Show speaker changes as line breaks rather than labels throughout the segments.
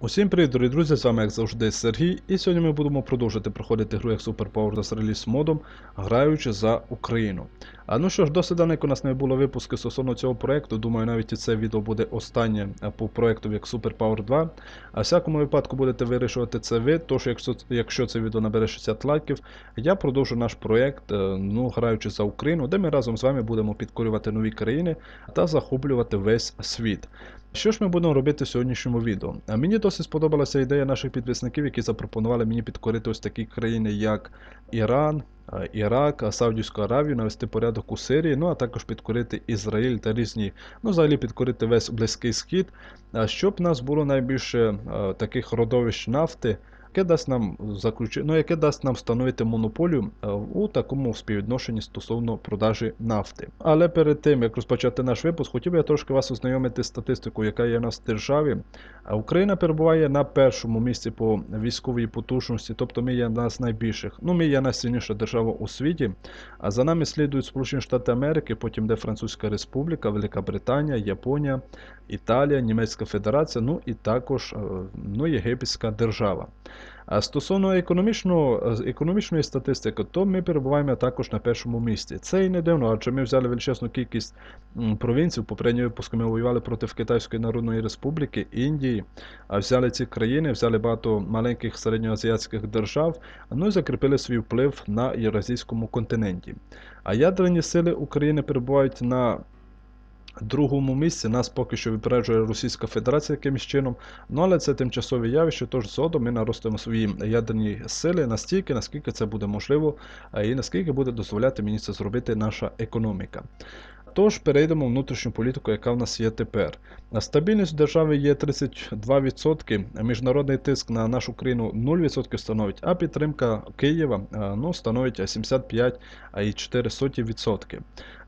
Усім привіт, дорогі друзі, з вами як завжди Сергій, і сьогодні ми будемо продовжити проходити гру як Super Power та Release модом, граючи за Україну. А ну що ж, досить давненько у нас не було випуску стосовно цього проекту. Думаю, навіть і це відео буде останнє е, по проекту як Super Power 2. А всякому випадку будете вирішувати це ви. Тож, якщо, якщо це відео набере 60 лайків, я продовжу наш проект, е, ну, граючи за Україну, де ми разом з вами будемо підкорювати нові країни та захоплювати весь світ. Що ж ми будемо робити в сьогоднішньому відео? Мені досить сподобалася ідея наших підписників, які запропонували мені підкорити ось такі країни, як Іран, Ірак, Саудівську Аравію, навести порядок у Сирії, ну а також підкорити Ізраїль та різні, ну взагалі підкорити весь Близький Схід, щоб в нас було найбільше таких родовищ нафти. Яке дасть нам заключи... ну, яке дасть нам встановити монополію е, у такому співвідношенні стосовно продажі нафти. Але перед тим як розпочати наш випуск, хотів я трошки вас ознайомити з статистикою, яка є у нас в державі. Україна перебуває на першому місці по військовій потужності, тобто ми є одна з найбільших. Ну, ми є найсильніша держава у світі. А за нами слідують Сполучені Штати Америки, потім де Французька Республіка, Велика Британія, Японія, Італія, Німецька Федерація, ну і також е, ну, Єгипетська держава. А стосовно економічного, економічної статистики, то ми перебуваємо також на першому місці. Це і не дивно, адже ми взяли величезну кількість провінцій. В випуску ми воювали проти Китайської Народної Республіки, Індії, а взяли ці країни, взяли багато маленьких середньоазіатських держав, ну і закріпили свій вплив на Євразійському континенті. А ядерні сили України перебувають на другому місці нас поки що випереджує Російська Федерація якимось чином. Ну але це тимчасове явище, тож згодом ми наростимо свої ядерні сили настільки, наскільки це буде можливо, і наскільки буде дозволяти мені це зробити наша економіка. Тож перейдемо в внутрішню політику, яка в нас є тепер. Стабільність в державі є 32%, міжнародний тиск на нашу країну 0% становить, а підтримка Києва е, ну, становить 75,4%.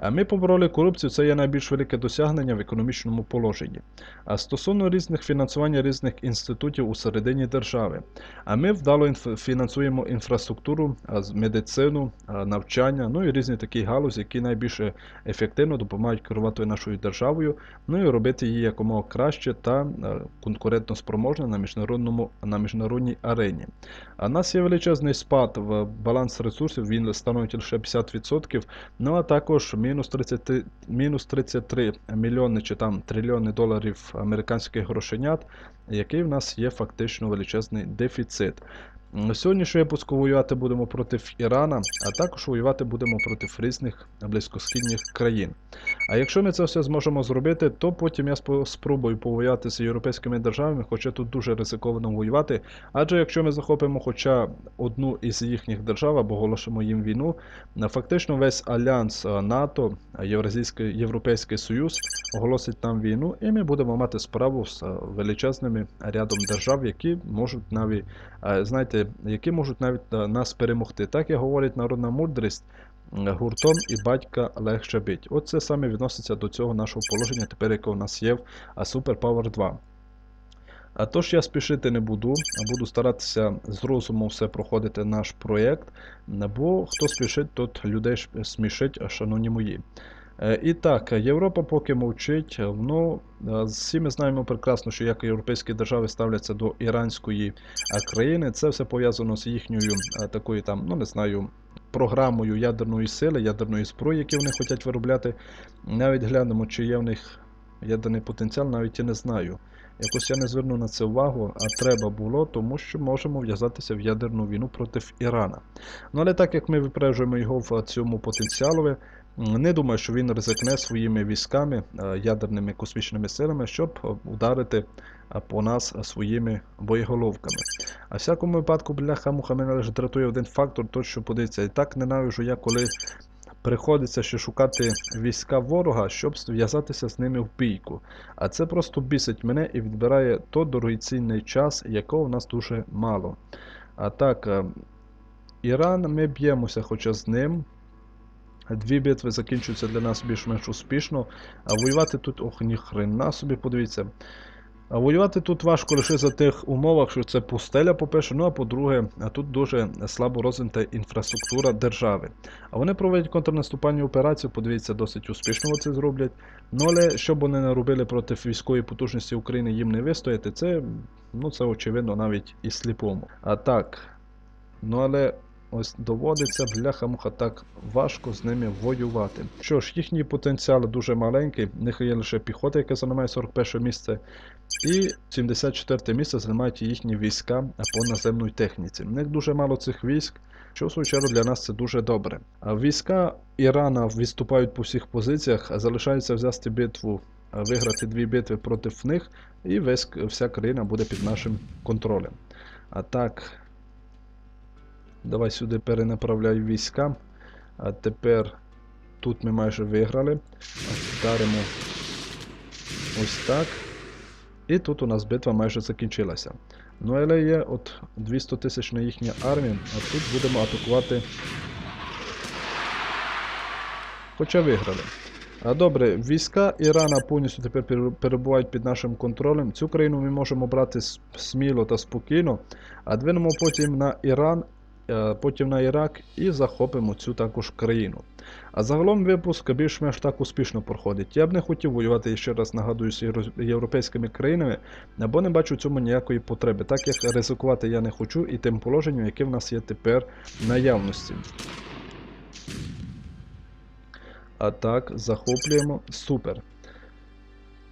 Ми побороли корупцію, це є найбільш велике досягнення в економічному положенні. А стосовно різних фінансування різних інститутів у середині держави, а ми вдало фінансуємо інфраструктуру, медицину, навчання, ну і різні такі галузі, які найбільше ефективно допомагають керувати нашою державою, ну і робити її якомога краще та конкурентно спроможно на міжнародному на міжнародній арені. А нас є величезний спад в баланс ресурсів, він становить лише 50%, ну а також мінус 30, мінус 33 мільйони чи там трильйони доларів американських грошенят, який в нас є фактично величезний дефіцит. М, Сьогоднішній випуску воювати будемо проти Ірана, а також воювати будемо проти різних близькосхідних країн. А якщо ми це все зможемо зробити, то потім я спробую повоювати з європейськими державами, хоча тут дуже ризиковано воювати. Адже якщо ми захопимо хоча одну із їхніх держав або оголошимо їм війну, фактично весь альянс е, НАТО, е, Євразійський Європейський Союз оголосить нам війну, і ми будемо мати справу з е, величезними рядом держав, які можуть навіть, знаєте, які можуть навіть е, нас перемогти. Так і говорить народна мудрість. Гуртом і батька легше бить. От це саме відноситься до цього нашого положення, тепер яке у нас є в Super Power 2. А тож я спішити не буду, а буду старатися з розумом все проходити наш проєкт, бо хто спішить, тот людей смішить, шановні мої. Е, І так, Європа поки мовчить. е, Ну, е, всі ми знаємо прекрасно, що як європейські держави ставляться до іранської країни. Це все пов'язано з їхньою такою там, ну не знаю, програмою ядерної сили, ядерної зброї, які вони хочуть виробляти. Навіть глянемо, чи є в них ядерний потенціал, навіть і не знаю. Якось я не зверну на це увагу, а треба було, тому що можемо в'язатися в ядерну війну проти Ірана. Ну але так як ми випереджуємо його в цьому потенціалові, не думаю, що він ризикне своїми військами, е, ядерними космічними силами, щоб ударити е, по нас своїми боєголовками. А всякому випадку, бляха муха мене лише дратує один фактор, то що подивіться, і так ненавижу я, коли приходиться ще шукати війська ворога, щоб зв'язатися з ними в бійку. А це просто бісить мене і відбирає той дорогоцінний час, якого в нас дуже мало. А так, е, Іран, ми б'ємося хоча з ним. Дві битви закінчуються для нас більш-менш успішно. А воювати тут, ох, ніхрена собі, подивіться. А воювати тут важко лише за тих умовах, що це пустеля, по-перше, ну а по-друге, тут дуже слабо розвинута інфраструктура держави. А вони проводять контрнаступальні операції, подивіться, досить успішно це зроблять. Ну але що б вони не робили проти військової потужності України, їм не вистояти, це Ну, це очевидно навіть і сліпому. А так. Ну але ось доводиться бляха-муха так важко з ними воювати. Що ж, їхній потенціал дуже маленький, в них є лише піхота, яка займає 41 місце. І 74 місце займають їхні війська по наземній техніці. В них дуже мало цих військ, що в для нас це дуже добре. А війська Ірана відступають по всіх позиціях, залишається взяти битву, виграти дві битви проти них, і весь, вся країна буде під нашим контролем. А так, давай сюди перенаправляй війська. А тепер тут ми майже виграли. Вдаримо ось так. І тут у нас битва майже закінчилася. Ну, але є от 200 тисяч на їхня армія, а тут будемо атакувати. Хоча виграли. А добре, війська Ірана повністю тепер перебувають під нашим контролем. Цю країну ми можемо брати сміло та спокійно, а двинемо потім на Іран, потім на Ірак і захопимо цю також країну. А загалом випуск більш-менш так успішно проходить. Я б не хотів воювати, ще раз нагадую, з європейськими країнами, бо не бачу в цьому ніякої потреби, так як ризикувати я не хочу і тим положенням, яке в нас є тепер наявності. А так, захоплюємо. Супер.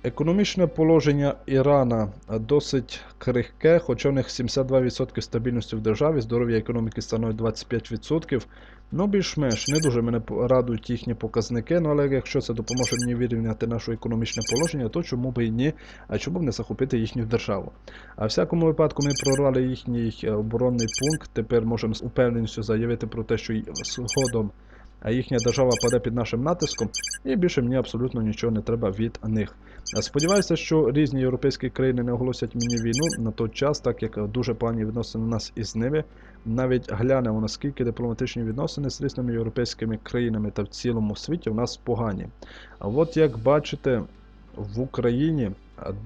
Економічне положення Ірана досить крихке, хоча в них 72% стабільності в державі, здоров'я економіки становить 25%. Ну, більш-менш не дуже мене радують їхні показники, ну але якщо це допоможе мені вирівняти наше економічне положення, то чому б і ні, а чому б не захопити їхню державу. А в всякому випадку ми прорвали їхній е, оборонний пункт. Тепер можемо з упевненістю заявити про те, що згодом а їхня держава паде під нашим натиском, і більше мені абсолютно нічого не треба від них. А Сподіваюся, що різні європейські країни не оголосять мені війну на той час, так як дуже погані відносини у нас із ними. Навіть глянемо, наскільки дипломатичні відносини з різними європейськими країнами та в цілому світі у нас погані. А от як бачите, в Україні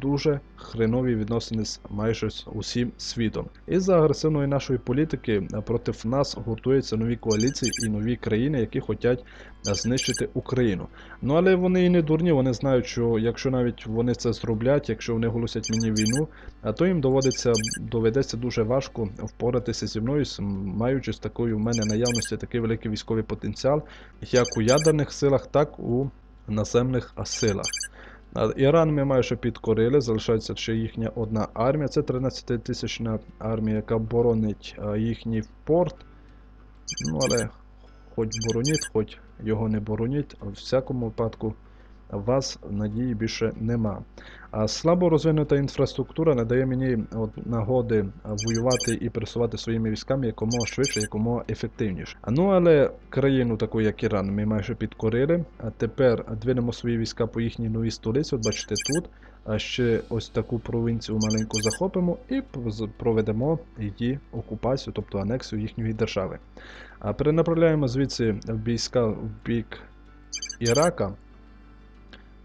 дуже хренові відносини з майже усім світом. Із-за агресивної нашої політики проти нас гуртуються нові коаліції і нові країни, які хочуть знищити Україну. Ну але вони і не дурні, вони знають, що якщо навіть вони це зроблять, якщо вони оголосять мені війну, то їм доводиться доведеться дуже важко впоратися зі мною, маючи з такою в мене наявності такий великий військовий потенціал, як у ядерних силах, так у наземних силах. Іран ми майже підкорили, залишається ще їхня одна армія. Це 13-тисячна армія, яка боронить їхній порт. Ну, але хоч бороніть, хоч його не бороніть, в всякому випадку вас надії більше нема. А слабо розвинута інфраструктура не дає мені от, нагоди воювати і пресувати своїми військами якомога швидше, якомога ефективніше. Ну але країну таку, як Іран, ми майже підкорили. А тепер двинемо свої війська по їхній новій столиці. От бачите тут. А ще ось таку провінцію маленьку захопимо і проведемо її окупацію, тобто анексію їхньої держави. А перенаправляємо звідси війська в бік Ірака.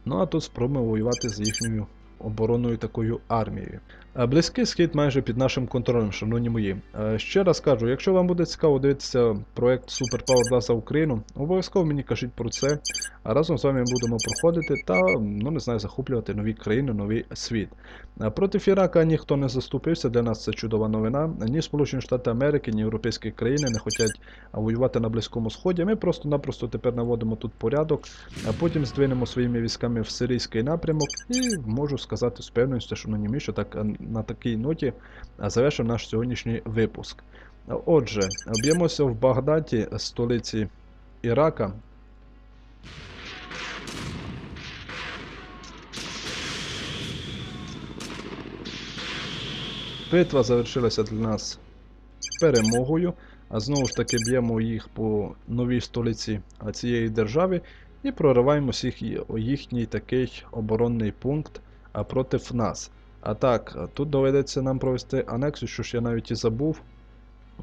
Ну а тут спробуємо воювати з їхньою оборонною такою армією. А Близький схід майже під нашим контролем, шановні мої. Е, Ще раз кажу, якщо вам буде цікаво дивитися проект Super Power 2 за Україну, обов'язково мені кажіть про це. А разом з вами будемо проходити та, ну не знаю, захоплювати нові країни, новий світ. Проти Ірака ніхто не заступився. Для нас це чудова новина. Ні Сполучені Штати Америки, ні європейські країни не хочуть воювати на Близькому Сході. Ми просто-напросто тепер наводимо тут порядок, а потім здвинемо своїми військами в сирійський напрямок і можу сказати з певністю, що на німі, що так на такій ноті а, завершимо наш сьогоднішній випуск. Отже, б'ємося в Багдаді, столиці Ірака. Битва завершилася для нас перемогою. А знову ж таки б'ємо їх по новій столиці цієї держави і прориваємо всіх ї- їхній такий оборонний пункт проти нас. А так, тут доведеться нам провести анексію, що ж я навіть і забув.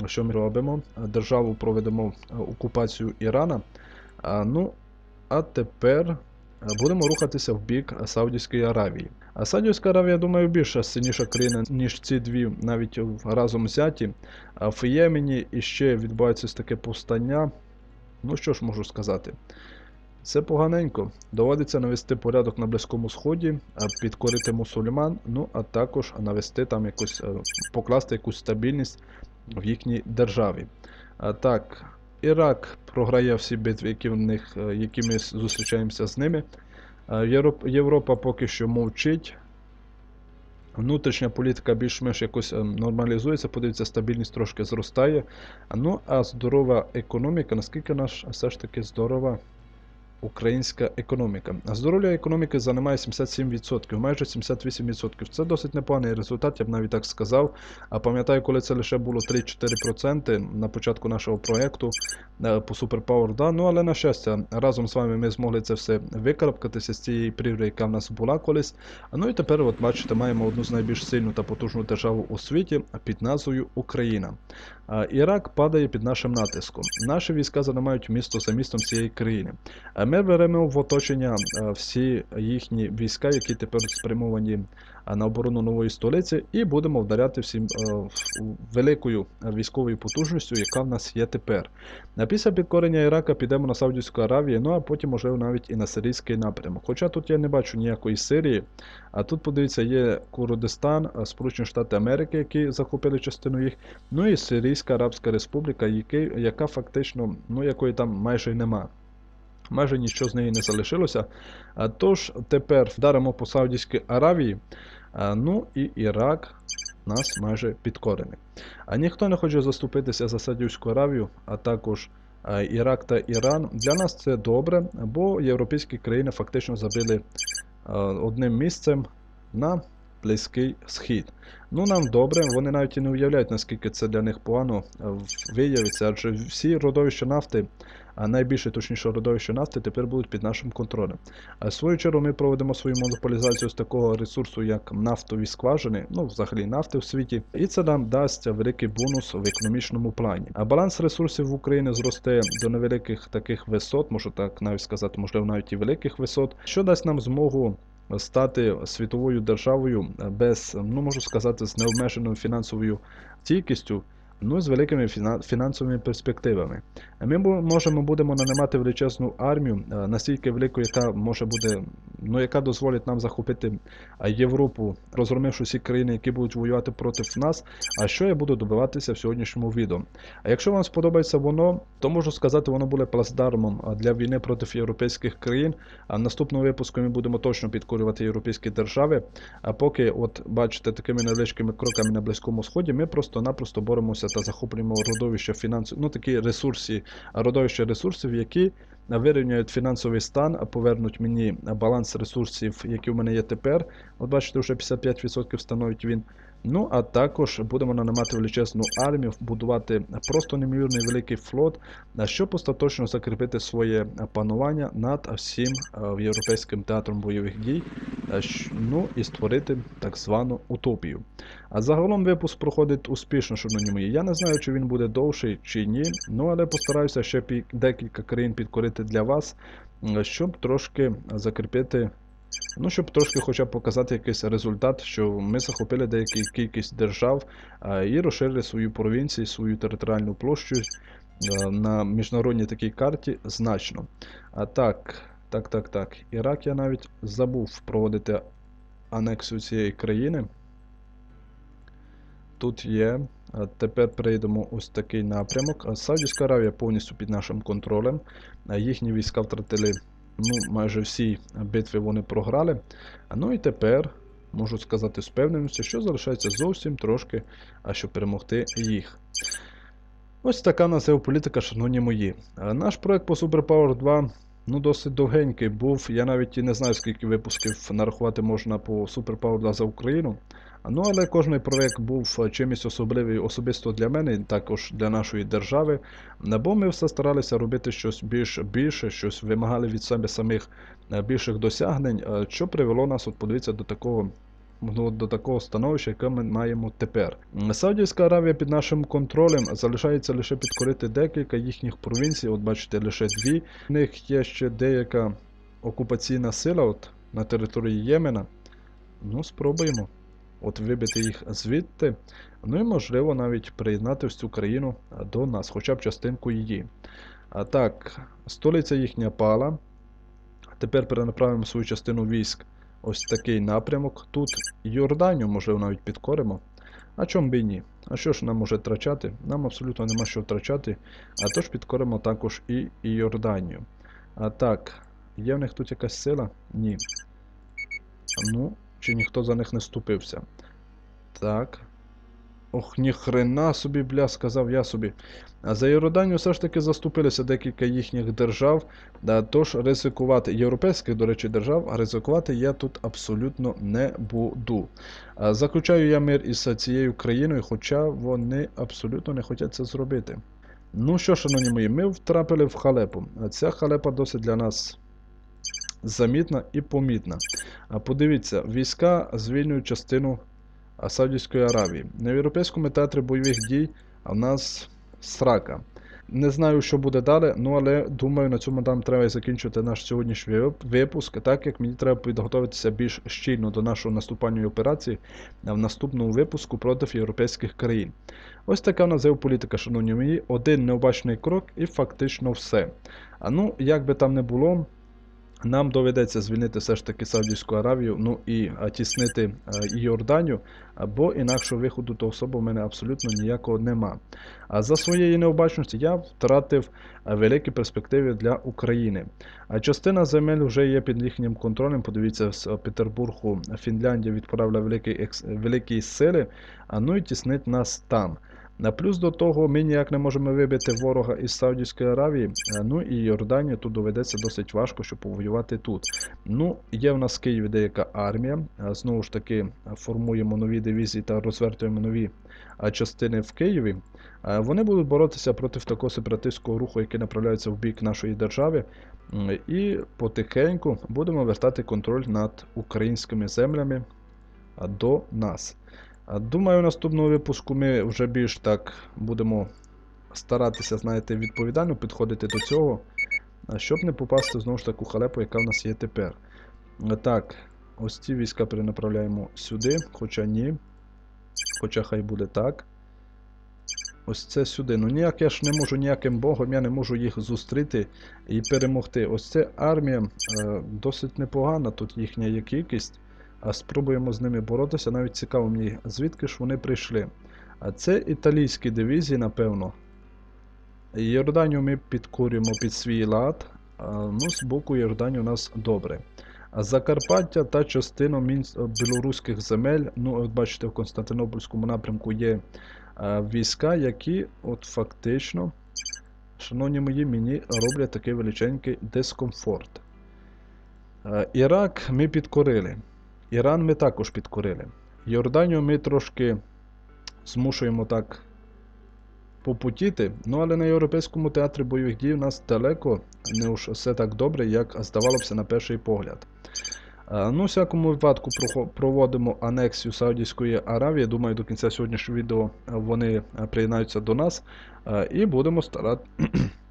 Що ми робимо? Державу проведемо окупацію Ірана. А, ну, а тепер будемо рухатися в бік Саудівської Аравії. А Саудівська Аравія, думаю, більша сильніша країна, ніж ці дві, навіть разом взяті. А в Ємені іще відбувається таке повстання. Ну що ж можу сказати? Це поганенько. Доводиться навести порядок на Близькому Сході, підкорити мусульман, ну а також навести там якось е, покласти якусь стабільність в їхній державі. А так, Ірак програє всі битви, які в них, е, які ми зустрічаємося з ними. Європа поки що мовчить. Внутрішня політика більш-менш якось е, нормалізується, подивіться, стабільність трошки зростає. Ну а здорова економіка, наскільки наш все ж таки здорова українська економіка. Здоров'я економіки займає 77%, майже 78%. Це досить непоганий результат, я б навіть так сказав. А пам'ятаю, коли це лише було 3-4% на початку нашого проєкту е, по Superpower, да? ну але на щастя, разом з вами ми змогли це все викарабкатися з цієї прірви, яка в нас була колись. Ну і тепер, от бачите, маємо одну з найбільш сильну та потужну державу у світі під назвою Україна. Ірак падає під нашим натиском. Наші війська займають місто за містом цієї країни. А Ми беремо в оточення всі їхні війська, які тепер спрямовані на оборону нової столиці, і будемо вдаряти всім великою військовою потужністю, яка в нас є тепер. Після підкорення Ірака підемо на Саудівську Аравію, ну а потім, можливо, навіть і на сирійський напрямок. Хоча тут я не бачу ніякої Сирії. А тут, подивіться, є Курдистан, Сполучені Штати Америки, які захопили частину їх. Ну і Сирійська Арабська Республіка, яка фактично, ну якої там майже й нема. Майже нічого з неї не залишилося. А, Тож тепер вдаримо по Саудівській Аравії. А, Ну і Ірак нас майже підкорений. А ніхто не хоче заступитися за Саудівську Аравію, а також Ірак та Іран. Для нас це добре, бо європейські країни фактично забили одним місцем на Близький Схід. Ну, нам добре, вони навіть і не уявляють, наскільки це для них погано виявиться, адже всі родовища нафти, а найбільше точніше родовища нафти, тепер будуть під нашим контролем. В свою чергу ми проведемо свою монополізацію з такого ресурсу, як нафтові скважини, ну взагалі нафти в світі, і це нам дасть великий бонус в економічному плані. А баланс ресурсів в Україні зросте до невеликих таких висот, можу так навіть сказати, можливо, навіть і великих висот, що дасть нам змогу стати світовою державою без, ну можу сказати, з необмеженою фінансовою стійкістю, ну і з великими фінансовими перспективами. Ми можемо будемо нанимати величезну армію, е, настільки велику, яка може буде, ну яка дозволить нам захопити е, Європу, розгромивши всі країни, які будуть воювати проти нас. А що я буду добиватися в сьогоднішньому відео? А якщо вам сподобається воно, то можу сказати, воно буде плацдармом е, для війни проти європейських країн. А в наступному випуску ми будемо точно підкорювати європейські держави. А поки, от бачите, такими невеличкими кроками на Близькому Сході, ми просто-напросто боремося та захоплюємо родовище фінансів, ну такі ресурси, родовище ресурсів, які вирівняють фінансовий стан, а повернуть мені баланс ресурсів, які в мене є тепер. От бачите, вже 55% становить він. Ну, а також будемо нанимати величезну армію, будувати просто неймовірний великий флот, щоб остаточно закріпити своє панування над всім е, європейським театром бойових дій, е, ну і створити так звану утопію. А загалом випуск проходить успішно, шановні мої. Я не знаю, чи він буде довший чи ні, ну але постараюся ще декілька країн підкорити для вас, е, щоб трошки закріпити Ну, щоб трошки хоча б показати якийсь результат, що ми захопили деяку кількість держав і розширили свою провінцію, свою територіальну площу а, на міжнародній такій карті значно. А так, так, так, так. Ірак я навіть забув проводити анексію цієї країни. Тут є. Тепер перейдемо ось такий напрямок. Саудівська Аравія повністю під нашим контролем. Їхні війська втратили ну, майже всі битви вони програли. Ну і тепер можу сказати з певненістю, що залишається зовсім трошки, а щоб перемогти їх. Ось така нас геополітика, шановні мої. Наш проект по Superpower 2 ну, досить довгенький був. Я навіть і не знаю, скільки випусків нарахувати можна по Superpower 2 за Україну. Ну, але кожний проект був е, чимось особливий особисто для мене, також для нашої держави. Бо ми все старалися робити щось більш більше, щось вимагали від себе самих е, більших досягнень, е, що привело нас, от подивіться, до такого. Ну, до такого становища, яке ми маємо тепер. Саудівська Аравія під нашим контролем залишається лише підкорити декілька їхніх провінцій. От бачите, лише дві. В них є ще деяка окупаційна сила от, на території Ємена. Ну, спробуємо от вибити їх звідти. Ну і можливо навіть приєднати всю країну до нас, хоча б частинку її. А так, столиця їхня пала. Тепер перенаправимо свою частину військ. Ось такий напрямок. Тут Йорданію, можливо, навіть підкоримо. А чому б і ні? А що ж нам може втрачати? Нам абсолютно нема що втрачати. А тож підкоримо також і Йорданію. А так, є в них тут якась сила? Ні. Ну, чи ніхто за них не ступився? Так. Ох, ніхрена собі, бля, сказав я собі. За Йорданію все ж таки заступилися декілька їхніх держав. Тож ризикувати, європейських, до речі, держав, а ризикувати я тут абсолютно не буду. Заключаю я мир із цією країною, хоча вони абсолютно не хочуть це зробити. Ну що, шановні мої, ми втрапили в халепу. Ця халепа досить для нас замітна і помітна. А подивіться, війська звільнюють частину Саудівської Аравії. На європейському театрі бойових дій а в нас срака. Не знаю, що буде далі, ну але думаю, на цьому нам треба закінчити наш сьогоднішній випуск, так як мені треба підготуватися більш щільно до нашої наступальної операції в наступному випуску проти європейських країн. Ось така у нас геополітика, шановні мої, один необачний крок і фактично все. А ну, як би там не було. Нам доведеться звільнити все ж таки Саудівську Аравію, ну і тіснити Йорданію, бо інакшого виходу до особи в мене абсолютно ніякого нема. А за своєї необачності я втратив великі перспективи для України. А частина земель вже є під їхнім контролем. Подивіться, з Петербургу Фінляндія відправила великі, великі сили, ну і тіснить нас там. На плюс до того, ми ніяк не можемо вибити ворога із Саудівської Аравії, ну і Йорданія тут доведеться досить важко, щоб повоювати тут. Ну, є в нас в Києві деяка армія. Знову ж таки, формуємо нові дивізії та розвертуємо нові частини в Києві. Вони будуть боротися проти такого сепаратистського руху, який направляється в бік нашої держави. І потихеньку будемо вертати контроль над українськими землями до нас. Думаю, в наступному випуску ми вже більш так будемо старатися, знаєте, відповідально підходити до цього, щоб не попасти знову ж таку халепу, яка в нас є тепер. Так, ось ці війська перенаправляємо сюди, хоча ні. Хоча хай буде так. Ось це сюди. Ну ніяк я ж не можу ніяким богом, я не можу їх зустріти і перемогти. Ось це армія е, досить непогана, тут їхня є кількість. Спробуємо з ними боротися. Навіть цікаво мені, звідки ж вони прийшли. А це італійські дивізії, напевно. Йорданію ми підкорюємо під свій лад. Ну, З боку Йорданії у нас добре. Закарпаття та частина білоруських земель. Ну, от бачите, в Константинопольському напрямку є війська, які от фактично, шановні мої, мені роблять такий величенький дискомфорт. Ірак ми підкорили. Іран ми також підкорили. Йорданію ми трошки змушуємо так попутіти, ну але на Європейському театрі бойових дій у нас далеко не уж все так добре, як здавалося на перший погляд. Ну, у всякому випадку проводимо анексію Саудівської Аравії. Думаю, до кінця сьогоднішнього відео вони приєднаються до нас і будемо старати.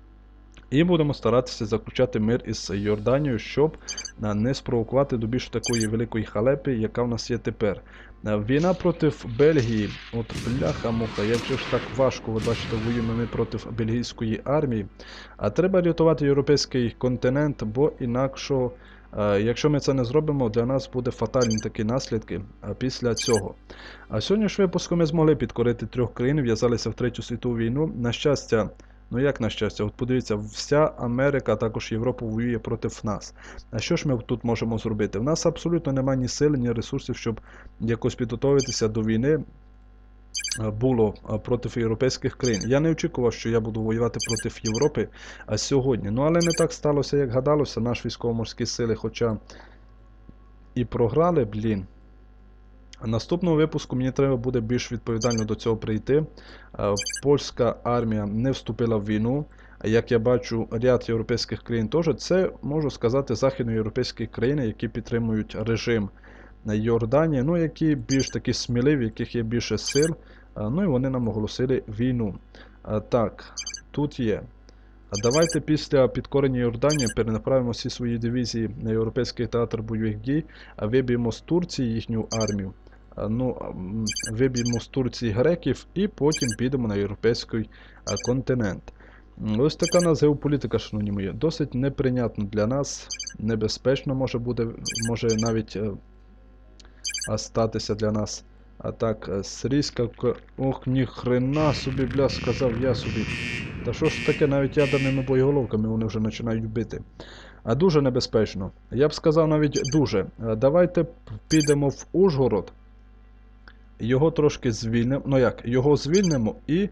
І будемо старатися заключати мир із Йорданією, щоб е, не спровокувати до більш такої великої халепи, яка в нас є тепер. Е, війна проти Бельгії. От бляха-муха, як же ж так важко, ви бачите, воюємо ми проти бельгійської армії. А треба рятувати європейський континент, бо інакше, якщо ми це не зробимо, для нас буде фатальні такі наслідки після цього. А сьогодні ж випуску ми змогли підкорити трьох країн, в'язалися в Третю світову війну. На щастя. Ну як на щастя, от подивіться, вся Америка, а також Європа воює проти нас. А що ж ми тут можемо зробити? В нас абсолютно немає ні сили, ні ресурсів, щоб якось підготуватися до війни. Е, було е, проти європейських країн. Я не очікував, що я буду воювати проти Європи а сьогодні. Ну але не так сталося, як гадалося. Наші військово-морські сили, хоча і програли, блін. Наступного випуску мені треба буде більш відповідально до цього прийти. Е, польська армія не вступила в війну. Як я бачу, ряд європейських країн теж це можу сказати західноєвропейські країни, які підтримують режим Йорданії, ну які більш такі сміливі, яких є більше сил. Е, ну і вони нам оголосили війну. Е, так, тут є. Давайте після підкорення Йорданії перенаправимо всі свої дивізії на Європейський театр бойових дій, виб'ємо з Турції їхню армію ну, виб'ємо з Турції греків і потім підемо на європейський континент. Ось така у нас геополітика, шановні мої. Досить неприйнятно для нас, небезпечно може буде, може навіть е, статися для нас. А так, е, сирійська Ох, ні хрена собі, бля, сказав я собі. Та що ж таке, навіть ядерними боєголовками вони вже починають бити. А дуже небезпечно. Я б сказав навіть дуже. Е, Давайте підемо в Ужгород. Його трошки звільнимо. Ну як, його звільнимо і.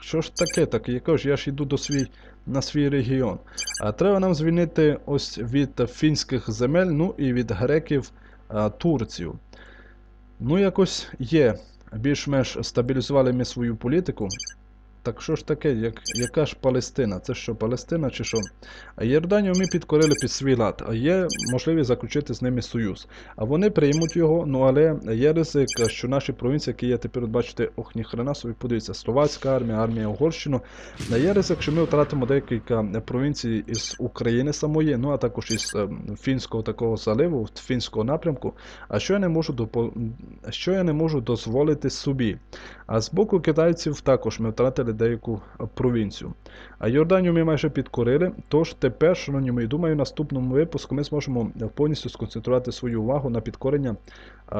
Що ж таке? Так яко ж я ж йду до свій, на свій регіон. А треба нам звільнити ось від фінських земель, ну і від греків а, Турцію. Ну, якось є. Більш-менш стабілізували ми свою політику. Так що ж таке, як, яка ж Палестина? Це що, Палестина чи що? А Йорданію ми підкорили під свій лад, а є можливість заключити з ними союз. А вони приймуть його, ну але є ризик, що наші провінції, які є тепер, бачите, ох, ніхрена собі, подивіться, Словацька армія, армія Угорщину. Є ризик, що ми втратимо декілька провінцій із України самої, ну а також із е, фінського такого заливу, фінського напрямку. А що я не можу допо... що я не можу дозволити собі? А з боку китайців також ми втратили деяку е, провінцію. А Йорданію ми майже підкорили. Тож тепер, шановні мої, думаю, в наступному випуску ми зможемо е, повністю сконцентрувати свою увагу на підкорення е,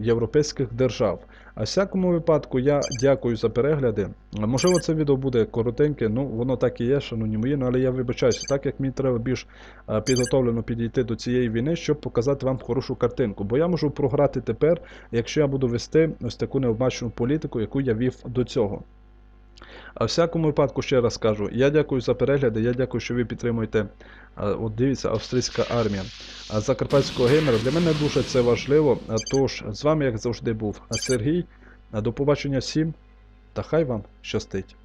європейських держав. А всякому випадку я дякую за перегляди. Можливо, це відео буде коротеньке, ну воно так і є, шановні мої, ну але я вибачаюся, так як мені треба більш підготовлено підійти до цієї війни, щоб показати вам хорошу картинку. Бо я можу програти тепер, якщо я буду вести ось таку необмачену політику, яку я вів до цього. А в всякому випадку ще раз кажу, я дякую за перегляди, я дякую, що ви підтримуєте. От дивіться, австрійська армія. Закарпатського геймера для мене дуже це важливо. Тож, з вами, як завжди, був Сергій. До побачення всім, та хай вам щастить.